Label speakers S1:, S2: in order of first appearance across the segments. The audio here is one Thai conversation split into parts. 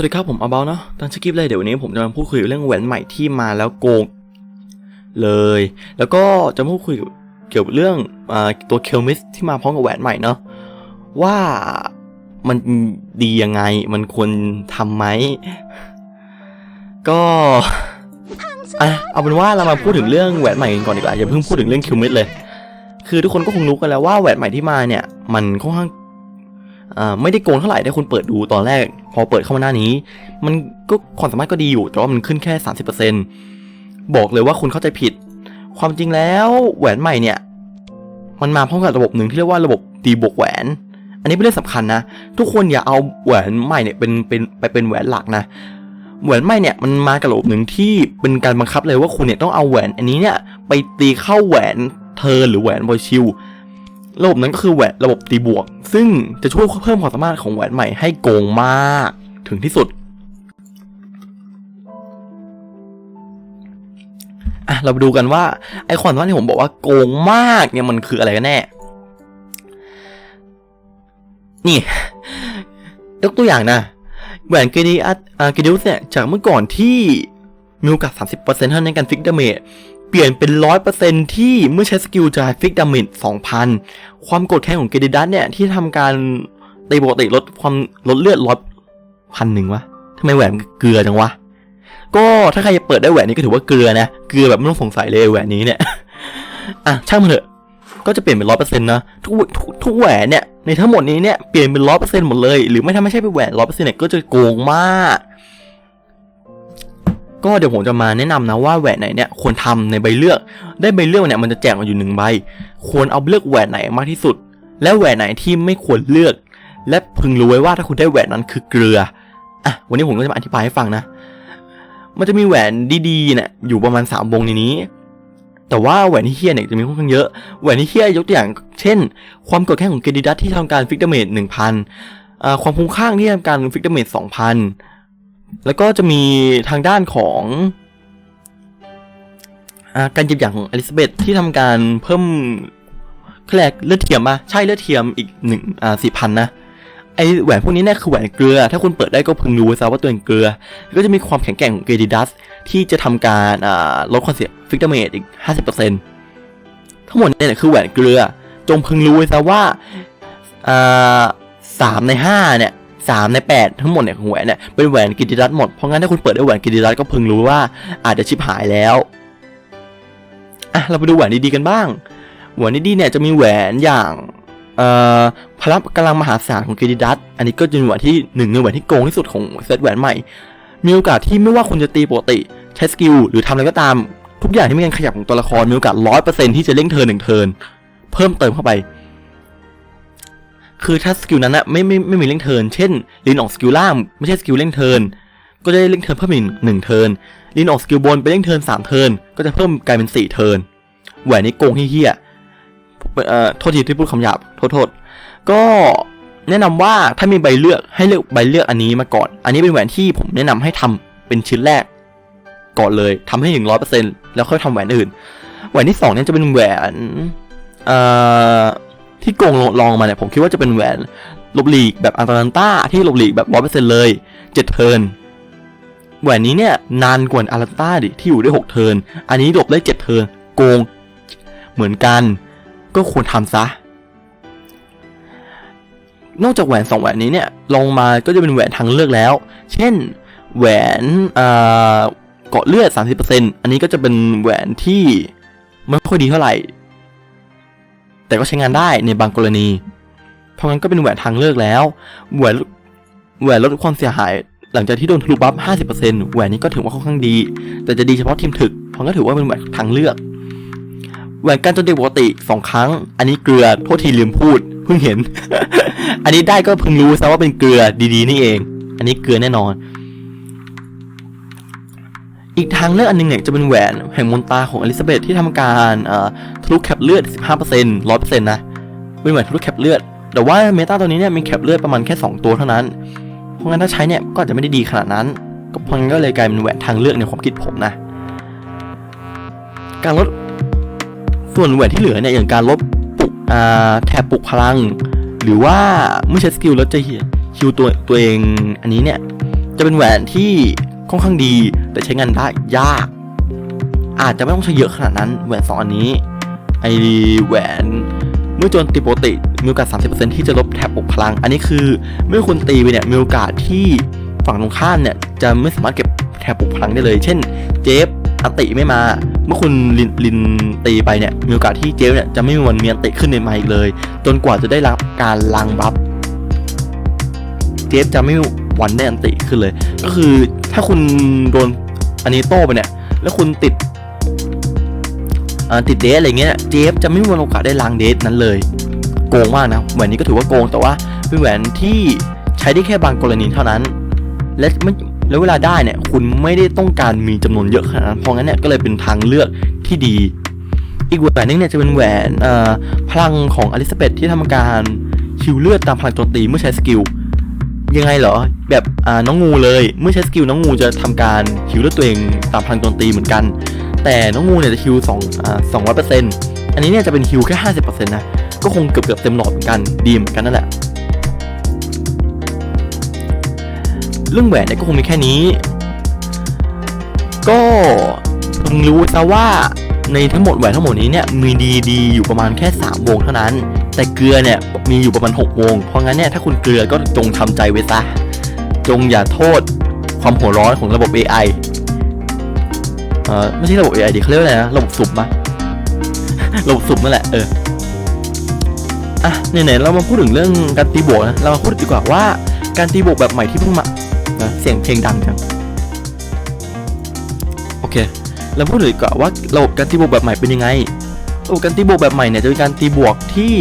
S1: วัสดีครับผมอาเบาเนาะตามชื่อนสกิปเลยเดี๋ยววันนี้ผมจะมาพูดคุยเรื่องแหวนใหม่ที่มาแล้วโกงเลย แล้วก็จะมาพูดคุยเกี่ยวกับเรื่องอตัวเคลมิสที่มาพร้อมกับแหวนใหม่เนาะว่ามันดียังไงมันควรทำไหมก็อะเอาเป็นว่าเรามาพูดถึงเรื่องแหวนใหม่กันก่อนดีกว่าอย่าเพิ่งพูดถึงเรื่องเคลมิสเลย คือทุกคนก็คงรู้กันแล้วว่าแหวนใหม่ที่มาเนี่ย มันค่อนข้าง ไม่ได้โกงเท่าไหร่ถ้าคุณเปิดดูตอนแรก พอเปิดเข้ามาหน้านี้ มันก็ความสามารถก็ดีอยู่ แต่ว่ามันขึ้นแค่ 30%บอกเลยว่าคุณเข้าใจผิด ความจริงแล้วแหวนใหม่เนี่ย มันมาพร้อมกับระบบหนึ่งที่เรียกว่าระบบตีบวกแหวน อันนี้เป็นเรื่องสำคัญนะ ทุกคนอย่าเอาแหวนใหม่เนี่ยเป็นเป็นไปเป็นแหวนหลักนะแหวนใหม่เนี่ยมันมากับระบบหนึ่งที่เป็นการบังคับเลยว่าคุณเนี่ยต้องเอาแหวนอันนี้เนี่ยไปตีเข้าแหวนเธอหรือแหวนบอยชิล ระบบนั้นก็คือแหวนระบบตีบวก ซึ่งจะช่วยเพิ่มความสามารถของแหวนใหม่ให้โกงมากถึงที่สุดอะเราไปดูกันว่าไอความสามารถที่ผมบอกว่าโกงมากเนี่ยมันคืออะไรกันแน่ นี่ยกตัวอย่างนะแหวนเกดีอัตเกดิอุสเนี่ยจากเมื่อก่อนที่มีโอกาส 30%เท่านั้นในการฟิกดาเมจ เปลี่ยนเป็น 100%ที่เมื่อใช้สกิลจะฟิกดาเมจ2,000 ความกดแค้นของเกดิดัสเนี่ย ที่ทำการตีปกติลดความลดเลือดร้อยพันหนึ่งวะทำไมแหวนเกลือจังวะ ก็ถ้าใครจะเปิดได้แหวนนี้ก็ถือว่าเกลือนะ เกลือแบบไม่ต้องสงสัยเลยแหวนนี้เนี่ย อะช่างมันเถอะ ก็จะเปลี่ยนเป็นร้อยเปอร์เซ็นต์นะทุกทุกทุกแหวนเนี่ยในทั้งหมดนี้เนี่ยเปลี่ยนเป็นร้อยเปอร์เซ็นต์หมดเลย หรือไม่ถ้าไม่ใช่เป็นแหวนร้อยเปอร์เซ็นต์เนี่ยก็จะโกงมาก ก็เดี๋ยวผมจะมาแนะนำนะว่าแหวนไหนเนี่ยควรทำในใบเลือก ได้ใบเลือกเนี่ยมันจะแจกมาอยู่หนึ่งใบ ควรเอาเลือกแหวนไหนมากที่สุด และแหวนไหนที่ไม่ควรเลือก และพึงรู้ไว้ว่าถ้าคุณได้แหวนนั้นคือเกลืออะวันนี้ผมก็จะมาอธิบายให้ฟังนะ มันจะมีแหวนดีๆเนี่ยอยู่ประมาณสามวงในนี้ แต่ว่าแหวนที่เฮี้ยเนี่ยจะมีค่อนข้างเยอะแหวนที่เฮี้ยยกตัวอย่าง เช่น ความกดแข้งของเกดิดัสที่ทำการฟิกเดเมจหนึ่งพันความคุ้มข้างที่ทำการฟิกเดเมจสองพัน แล้วก็จะมีทางด้านของอการหยิบอย่างของอลิซาเบธที่ทำการเพิ่มแคลกเลือดเทียมมาใช่เลือดเทียมอีกหนึ่งอ่าสี่พันนะไอแหวนพวกนี้เนี่ยคือแหวนเกลือ ถ้าคุณเปิดได้ก็พึงรู้ว้ซะว่าตัวเองเกลือ ก็จะมีความแข็งแกร่งของเกดิดัสที่จะทำการอ่าลดความเสียฟิกดาเมจอีก 50%ทั้งหมดเนี่ยคือแหวนเกลือ จงพึงรู้ไว้ซะว่าอ่าสามในห้าเนี่ย สามในแปดทั้งหมดเนี่ยของแหวนเนี่ยเป็นแหวนกิติดัสหมด เพราะงั้นถ้าคุณเปิดได้แหวนกิติดัสก็พึงรู้ว่าอาจจะชิบหายแล้วอะเราไปดูแหวนดีๆกันบ้าง แหวนดีๆเนี่ยจะมีแหวนอย่างเอ่อพลังกำลังมหาศาลของกิติดัสอันนี้ก็จะเป็นแหวนที่หนึ่งในแหวนที่โกงที่สุดของเซตแหวนใหม่ มีโอกาสที่ไม่ว่าคุณจะตีปกติใช้สกิลหรือทำอะไรก็ตาม ทุกอย่างที่มีการขยับของตัวละครมีโอกาสร้อยเปอร์เซ็นที่จะเล่งเทินหนึ่งเทินเพิ่มเติมเข้าไป คือถ้าสกิลนั้นนะไม่ไม่ไม่มีเล่งเทินเช่นลินออกสกิลล่างไม่ใช่สกิลเล่งเทินก็จะได้เล่งเทินเพิ่มอีกหนึ่งเทินลินออกสกิลบนไปเล่งเทินสามเทินก็จะเพิ่มกลายเป็นสี่เทินแหวนนี้โกงเฮี้ยเอ่อโทษทีที่พูดคำหยาบโทษโทษก็แนะนำว่าถ้ามีใบเลือกให้เลือกใบเลือกอันนี้มาก่อน อันนี้เป็นแหวนที่ผมแนะนำให้ทำเป็นชิ้นแรก ก่อนเลยทำให้ถึงร้อยเปอร์เซ็นต์แล้วค่อยทำแหวนอื่น แหวนที่สองเนี่ยจะเป็นแหวนเอ่อ ที่โกงลองมาเนี่ยผมคิดว่าจะเป็นแหวนลบหลีกแบบอันตาลันต้าที่ลบหลีกแบบร้อยเปอร์เซ็นเลยเจ็ดเทิร์นแหวนนี้เนี่ยนานกว่าอันตาลันต้าดิที่อยู่ได้หกเทิร์นอันนี้หลบได้เจ็ดเทิร์นโกงเหมือนกัน ก็ควรทำซะ นอกจากแหวนสองแหวนนี้เนี่ยลงมาก็จะเป็นแหวนทางเลือกแล้ว เช่น แหวนเกาะเลือด 30%อันนี้ก็จะเป็นแหวนที่ไม่ค่อยดีเท่าไหร่ แต่ก็ใช้งานได้ในบางกรณี เพราะงั้นก็เป็นแหวนทางเลือกแล้ว แหวนแหวนลดความเสียหายหลังจากที่โดนทะลุบัฟ 50%แหวนนี้ก็ถือว่าค่อนข้างดี แต่จะดีเฉพาะทีมถึก เพราะงั้นถือว่าเป็นแหวนทางเลือก แหวนการโจมตีปกติ 2 ครั้ง อันนี้เกลือ โทษทีลืมพูด เพิ่งเห็น อันนี้ได้ก็เพิ่งรู้ซะว่าเป็นเกลือดีๆ นี่เอง อันนี้เกลือแน่นอน อีกทางเลือกอันหนึงเนี่ยจะเป็นแหวนแห่งมนตาของอลิซาเบธที่ทำการทะลุแคปเลือด 15% 100%นะเป็นแหวนทะลุแคปเลือด แต่ว่าเมตาตัวนี้เนี่ยมีแคปเลือดประมาณแค่ 2 ตัวเท่านั้น เพราะงั้นถ้าใช้เนี่ยก็จะไม่ได้ดีขนาดนั้น ก็เพราะงั้นก็เลยกลายเป็นแหวนทางเลือกในความคิดผมนะ การลดส่วนแหวนที่เหลือเนี่ยอย่างการลบปลุกแถบปลุกพลัง หรือว่าเมื่อใช้สกิลแล้วจะฮิวตัวตัวเองอันนี้เนี่ยจะเป็นแหวนที่ ค่อนข้างดี แต่ใช้งานได้ยาก อาจจะไม่ต้องใช้เยอะขนาดนั้นแหวนสองอันนี้ไอแหวนเมื่อโจนตีปกติมีโอกาส 30%ที่จะลบแถบปกพลัง อันนี้คือเมื่อคุณตีไปเนี่ยมีโอกาสที่ฝั่งตรงข้ามเนี่ยจะไม่สามารถเก็บแถบปกพลังได้เลย เช่น เจฟอติไม่มา เมื่อคุณลินลินตีไปเนี่ยมีโอกาสที่เจฟเนี่ยจะไม่มีวันมีอันติขึ้นในไมาอีกเลย จนกว่าจะได้รับการล้างบัฟเจฟจะไม่มีวันได้อันติขึ้นเลย ก็คือ ถ้าคุณโดนอันนี้โต้ไปเนี่ย แล้วคุณติดติดเดทอะไรเงี้ยเจฟจะไม่มีโอกาสได้ล้างเดทนั้นเลย โกงมากนะแหวนนี้ก็ถือว่าโกงแต่ว่าเป็นแหวนที่ใช้ได้แค่บางกรณีเท่านั้น และไม่แล้วเวลาได้เนี่ยคุณไม่ได้ต้องการมีจำนวนเยอะขนาดนั้นเพราะงั้นเนี่ยก็เลยเป็นทางเลือกที่ดี อีกแหวนนึงเนี่ยจะเป็นแหวนพลังของอลิซาเบธที่ทำการคิวเลือดตามพลังโจมตีเมื่อใช้สกิล ยังไงเหรอ แบบอ่าน้องงูเลย เมื่อใช้สกิลน้องงูจะทำการคิวเลือดตัวเองตามพลังโจมตีเหมือนกัน แต่น้องงูเนี่ยจะคิวสองอ่าสองร้อยเปอร์เซ็นต์อันนี้เนี่ยจะเป็นคิวแค่ห้าสิบเปอร์เซ็นต์นะ ก็คงเกือบเกือบๆเต็มหลอดเหมือนกันดีเหมือนกันนั่นแหละ เรื่องแหวนเนี่ยก็คงมีแค่นี้ ก็พึงรู้ซะว่าในทั้งหมดแหวนทั้งหมดนี้เนี่ยมีดีดีอยู่ประมาณแค่ 3 วงเท่านั้น แต่เกลือเนี่ยมีอยู่ประมาณ6วง เพราะงั้นเนี่ยถ้าคุณเกลือก็จงทำใจไว้ซะ จงอย่าโทษความหัวร้อนของระบบ AI เอ่อไม่ใช่ระบบ AI ดิเขาเรียกว่าอะไรนะระบบสุ่มปะระบบสุ่มนั่นแหละเอออะไหนๆเรามาพูดถึงเรื่องการตีบวกนะเรามาพูดดีกว่าว่าการตีบวกแบบใหม่ที่เพิ่งมานะเสียงเพลงดังจังโอเคเราพูดถึงดีกว่าว่าระบบการตีบวกแบบใหม่เป็นยังไงระบบการตีบวกแบบใหม่เนี่ยจะเป็นการตีบวกที่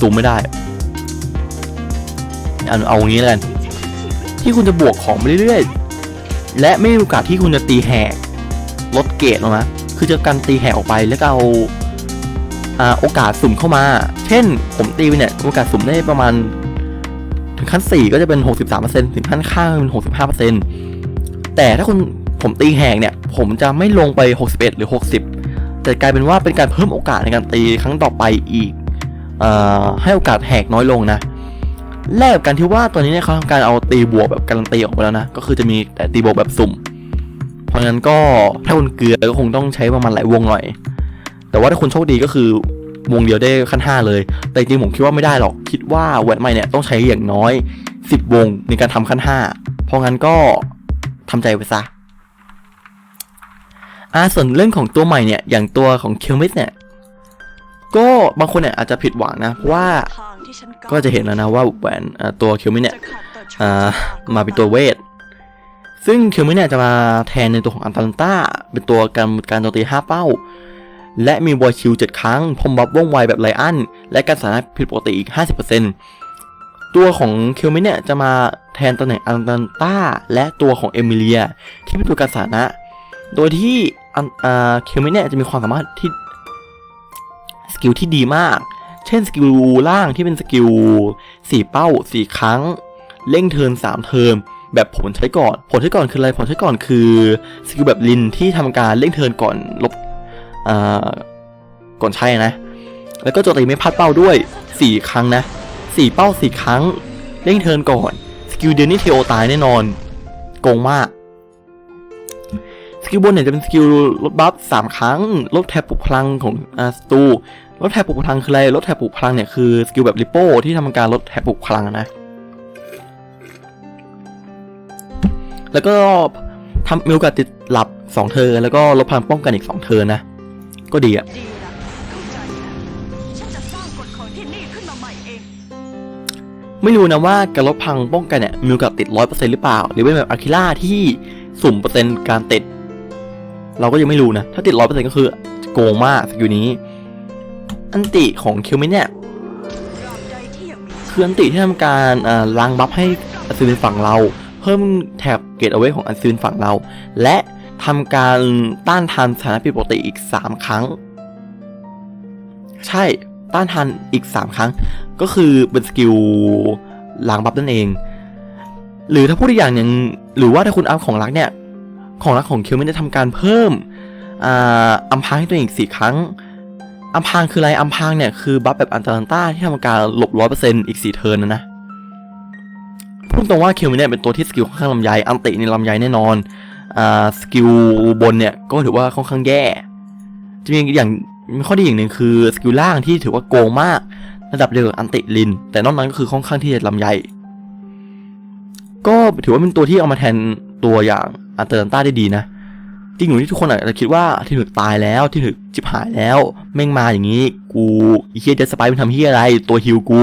S1: เอ่อสูงไม่ได้เอาเอาอย่างนี้แล้วกัน ที่คุณจะบวกของไปเรื่อยๆ และไม่มีโอกาสที่คุณจะตีแหกลดเกรดลงนะคือจะการตีแหกออกไปแล้วก็เอาอ่าโอกาสสุ่มเข้ามา เช่น ผมตีไปเนี่ยโอกาสสุ่มได้ประมาณ ถึงขั้น 4 ก็จะเป็น 63%ถึงขั้นข้างเป็น 65%แต่ถ้าคุณผมตีแหกเนี่ย ผมจะไม่ลงไป 61 หรือ 60 แต่กลายเป็นว่าเป็นการเพิ่มโอกาสในการตีครั้งต่อไปอีก ให้โอกาสแหกน้อยลงนะแลกกับการที่ว่าตอนนี้เนี่ยเขาทำการเอาตีบวกแบบการันตีออกไปแล้วนะ ก็คือจะมีแต่ตีบวกแบบสุ่ม เพราะงั้นก็ถ้าคุณเกลือก็คงต้องใช้ประมาณหลายวงหน่อย แต่ว่าถ้าคุณโชคดีก็คือวงเดียวได้ขั้น 5 เลย แต่จริงผมคิดว่าไม่ได้หรอก คิดว่าแหวนใหม่เนี่ยต้องใช้อย่างน้อย 10 วงในการทำขั้น 5 เพราะงั้นก็ทำใจไว้ซะอ่าส่วนเรื่องของตัวใหม่เนี่ยอย่างตัวของเคิวมิสเนี่ย ก็บางคนเนี่ยอาจจะผิดหวังนะเพราะว่าก็จะเห็นแล้วนะว่าแหวนตัวคิวมิเนี่ยมาเป็นตัวเวท ซึ่งเคิวมิเนี่ยจะมาแทนในตัวของอันตันต้า เป็นตัวการการโจมตี5เป้า และมีบอยคิว7ครั้งพรมบัฟว่องไวแบบไลอันและการสามารถผิดปกติอีก 50%ตัวของเคิวมิเนี่ยจะมาแทนตำแหน่งอันตันต้า และตัวของเอมิเลีย ที่เป็นตัวการสานะ โดยที่อันอ่าเคิวมิเนี่ยจะมีความสามารถที่ สกิลที่ดีมาก เช่นสกิลล่างที่เป็นสกิล4เป้า4ครั้ง เร่งเทิร์น3เทิร์นแบบผลใช้ก่อน ผลใช้ก่อนคืออะไร ผลใช้ก่อนคือสกิลแบบลินที่ทำการเร่งเทิร์นก่อนลบอ่าก่อนใช้นะ แล้วก็โจตีไม่พลาดเป้าด้วย 4 ครั้งนะ4เป้า4ครั้ง เร่งเทิร์นก่อน สกิลเดียวนี่เทโอตายแน่นอน โกงมาก สกิลบนเนี่ยจะเป็นสกิลลดบัฟ3ครั้ง ลดแถบปลุกพลังของอ่าสตูลดแถบปลุกพลังคืออะไร ลดแถบปลุกพลังเนี่ยคือสกิลแบบริปโป้ที่ทำการลดแถบปลุกพลังนะ แล้วก็ทำมีโอกาสติดหลับ2เทอร์นแล้วก็ลดพลังป้องกันอีก2เทอร์นนะ ก็ดีอะ
S2: ดีละเข้าใจแล้วฉันจะสร้างกฎของที่นี่ขึ้นมาใหม่เอง
S1: ไม่รู้นะว่าการลดพลังป้องกันเนี่ยมีโอกาสติด100%หรือเปล่า หรือเป็นแบบอาคิล่าที่สุ่มเปอร์เซ็นต์การติด เราก็ยังไม่รู้นะ ถ้าติด100%ก็คือโกงมากสกิลนี้ อันติของคิวมิเนี่ยคืออันติที่ทำการล้างบัฟให้อัศวินฝั่งเรา เพิ่มแถบเกตเอาไว้ของอัศวินฝั่งเรา และทำการต้านทานสถานะผิดปกติอีก 3 ครั้ง ใช่ต้านทานอีก 3 ครั้ง ก็คือเป็นสกิลล้างบัฟนั่นเอง หรือถ้าพูดอีกอย่างหนึ่งหรือว่าถ้าคุณอัพของรักเนี่ย ของรักของคิวไม่ได้ทำการเพิ่มอ,อัมพางให้ตัวเองอีกสี่ครั้งอัมพางคืออะไรอัมพางเนี่ยคือบัฟแบบอันตาลันต้าที่ทำการหลบร้อยเปอร์เซ็นต์อีกสี่เทิร์นนะนะพูดตรงว่าเคลวินเนี่ยเป็นตัวที่สกิลค่อนข้างลำไยอันติในลำไยแน่นอนอสกิลบนเนี่ยก็ถือว่าค่อนข้างแย่จะมีอย่างมีข้อดีอย่างหนึ่งคือสกิลล่างที่ถือว่าโกงมากระดับเดียวกับอันติลิน แต่นอกนั้นก็คือค่อนข้างที่จะลำไยก็ถือว่าเป็นตัวที่เอามาแทนตัวอย่าง อันเตอร์ต้าได้ดีนะจริงอยู่ที่ทุกคนอาจจะคิดว่าที่ถึกตายแล้วที่ถึกจิบหายแล้ว แม่งมาอย่างนี้ กูไอีเฮียเดสไปมันทำเฮียอะไร ตัวฮิวกู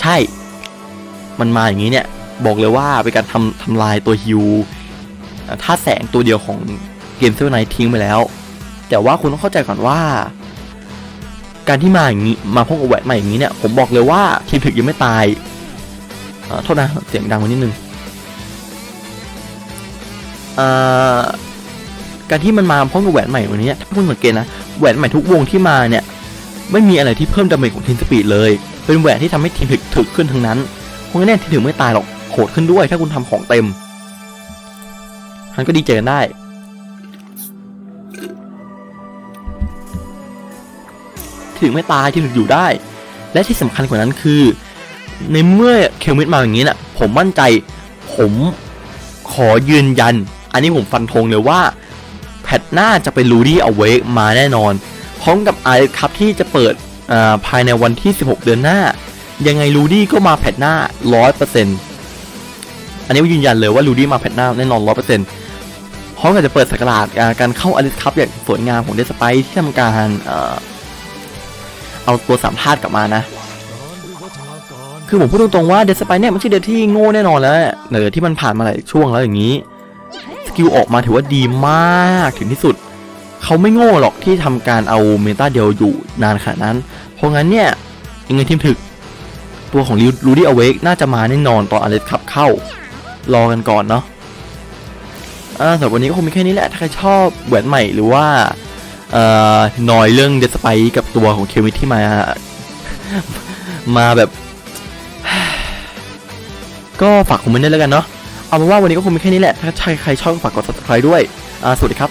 S1: ใช่ มันมาอย่างนี้เนี่ย บอกเลยว่าเป็นการทำทำลายตัวฮิวอ่าท่าแสงตัวเดียวของเกมเซเว่นไนทิ้งไปแล้ว แต่ว่าคุณต้องเข้าใจก่อนว่า การที่มาอย่างนี้ มาพวกแหวนมาอย่างนี้เนี่ย ผมบอกเลยว่าทีมถึกยังไม่ตาย โทษนะ เสียงดังไปนิดนึงการที่มันมาพร้อมกับแหวนใหม่วันนี้เนี่ยถ้าคุณสังเกตนะแหวนใหม่ทุกวงที่มาเนี่ย ไม่มีอะไรที่เพิ่มดาเมจของทีมสปีดเลย เป็นแหวนที่ทำให้ทีมถึกถึกขึ้นทั้งนั้นเพราะงั้นเนี่ยทีมถึกไม่ตายหรอกโหดขึ้นด้วย ถ้าคุณทำของเต็มมันก็ดีใจกันได้ถึงไม่ตายที่ถึงอยู่ได้ และที่สำคัญกว่านั้นคือ ในเมื่อเคลมิดมาอย่างนี้น่ะผมมั่นใจผมขอยืนยัน อันนี้ผมฟันธงเลยว่า แพทหน้าจะเป็นลูดี้เอาเวกมาแน่นอน พร้อมกับไอครับที่จะเปิดาภายในวันที่ 16 เดือนหน้า ยังไงลูดี้ก็มาแพทหน้า 100%อันนี้ยืนยันเลยว่าลูดี้มาแพทหน้าแน่นอน 100%พร้อมกับจะเปิดสกราดการเข้าอลิสคัพอย่างสวยงามของเดสไปที่ทำการเอ่อเอาตัวสามธาตุกลับมานะ คือผมพูดตรงๆว่าเดสไปเนี่ยม่ใช่เดสที่โง่แน่นอนแล้วเนอที่มันผ่านมาหลายช่วงแล้วอย่างนี้ สกิลออกมาถือว่าดีมากถึงที่สุด เขาไม่โง่หรอกที่ทำการเอาเมตาเดียวอยู่นานขนาดนั้น เพราะงั้นเนี่ยยังไงทีมถึก ตัวของลูดี้อเวกน่าจะมาแน่นอนตอนอเลสขับเข้า รอกันก่อนเนาะอ่าสำหรับวันนี้ก็คงมีแค่นี้แหละ ถ้าใครชอบแหวนใหม่หรือว่าเอ่อนอยเรื่องเดสไปกับตัวของเควิทที่มา มาแบบ ก็ฝากคอมเมนต์ได้แล้วกันเนาะเอาเป็นว่าวันนี้ก็คงมีแค่นี้แหละ ถ้าใครชอบก็ฝากกด subscribe ด้วย อ่าสวัสดีครับ